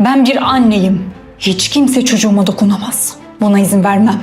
Ben bir anneyim. Hiç kimse çocuğuma dokunamaz. Buna izin vermem.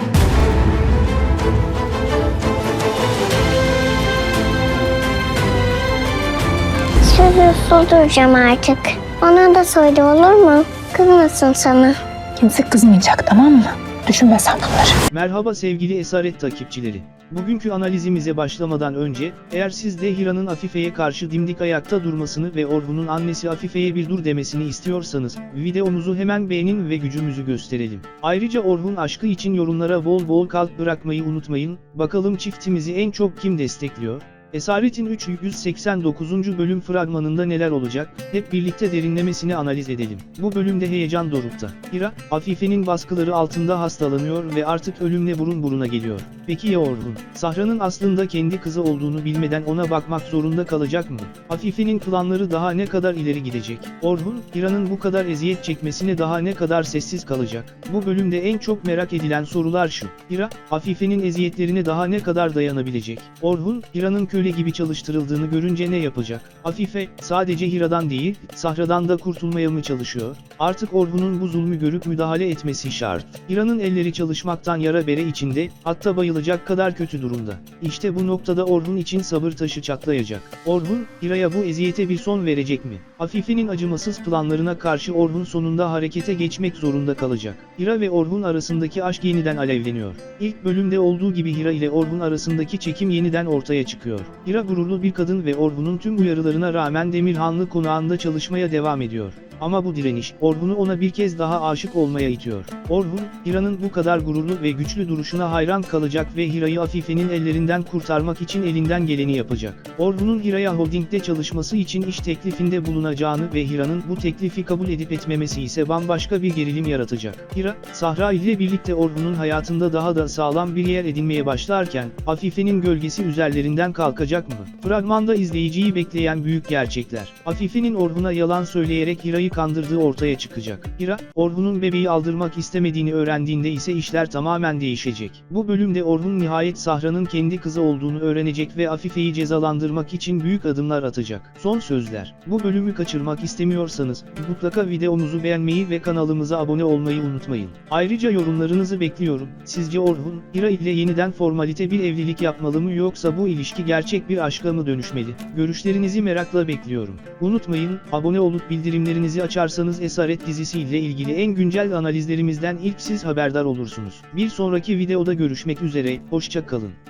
Sözü usul duracağım artık. Bana da söyle olur mu? Kızmasın sana. Kimse kızmayacak tamam mı? Düşünme bunları. Merhaba sevgili Esaret takipçileri. Bugünkü analizimize başlamadan önce, eğer siz de Hira'nın Afife'ye karşı dimdik ayakta durmasını ve Orhun'un annesi Afife'ye bir dur demesini istiyorsanız, videomuzu hemen beğenin ve gücümüzü gösterelim. Ayrıca Orhun aşkı için yorumlara bol bol kalp bırakmayı unutmayın, bakalım çiftimizi en çok kim destekliyor? Esaret'in 389. bölüm fragmanında neler olacak, hep birlikte derinlemesine analiz edelim. Bu bölümde heyecan dorukta. Hira, Afife'nin baskıları altında hastalanıyor ve artık ölümle burun buruna geliyor. Peki ya Orhun? Sahra'nın aslında kendi kızı olduğunu bilmeden ona bakmak zorunda kalacak mı? Afife'nin planları daha ne kadar ileri gidecek? Orhun, Hira'nın bu kadar eziyet çekmesine daha ne kadar sessiz kalacak? Bu bölümde en çok merak edilen sorular şu. Hira, Afife'nin eziyetlerine daha ne kadar dayanabilecek? Orhun, Hira'nın köle gibi çalıştırıldığını görünce ne yapacak? Afife, sadece Hira'dan değil, Sahra'dan da kurtulmaya mı çalışıyor? Artık Orhun'un bu zulmü görüp müdahale etmesi şart. Hira'nın elleri çalışmaktan yara bere içinde, hatta bayılacak kadar kötü durumda. İşte bu noktada Orhun için sabır taşı çatlayacak. Orhun, Hira'ya bu eziyete bir son verecek mi? Afife'nin acımasız planlarına karşı Orhun sonunda harekete geçmek zorunda kalacak. Hira ve Orhun arasındaki aşk yeniden alevleniyor. İlk bölümde olduğu gibi Hira ile Orhun arasındaki çekim yeniden ortaya çıkıyor. Hira gururlu bir kadın ve Orhun'un tüm uyarılarına rağmen Demirhanlı konağında çalışmaya devam ediyor. Ama bu direniş, Orhun'u ona bir kez daha aşık olmaya itiyor. Orhun, Hira'nın bu kadar gururlu ve güçlü duruşuna hayran kalacak ve Hira'yı Afife'nin ellerinden kurtarmak için elinden geleni yapacak. Orhun'un Hira'ya holdingde çalışması için iş teklifinde bulunacağını ve Hira'nın bu teklifi kabul edip etmemesi ise bambaşka bir gerilim yaratacak. Hira, Sahra ile birlikte Orhun'un hayatında daha da sağlam bir yer edinmeye başlarken, Afife'nin gölgesi üzerlerinden kalkacak mı? Fragmanda izleyiciyi bekleyen büyük gerçekler. Afife'nin Orhun'a yalan söyleyerek Hira'yı kandırdığı ortaya çıkacak. Hira, Orhun'un bebeği aldırmak istemediğini öğrendiğinde ise işler tamamen değişecek. Bu bölümde Orhun nihayet Sahra'nın kendi kızı olduğunu öğrenecek ve Afife'yi cezalandırmak için büyük adımlar atacak. Son sözler. Bu bölümü kaçırmak istemiyorsanız, mutlaka videomuzu beğenmeyi ve kanalımıza abone olmayı unutmayın. Ayrıca yorumlarınızı bekliyorum. Sizce Orhun, Hira ile yeniden formalite bir evlilik yapmalı mı yoksa bu ilişki gerçek bir aşka mı dönüşmeli? Görüşlerinizi merakla bekliyorum. Unutmayın, abone olup bildirimlerinizi açarsanız Esaret dizisi ile ilgili en güncel analizlerimizden ilk siz haberdar olursunuz. Bir sonraki videoda görüşmek üzere, hoşça kalın.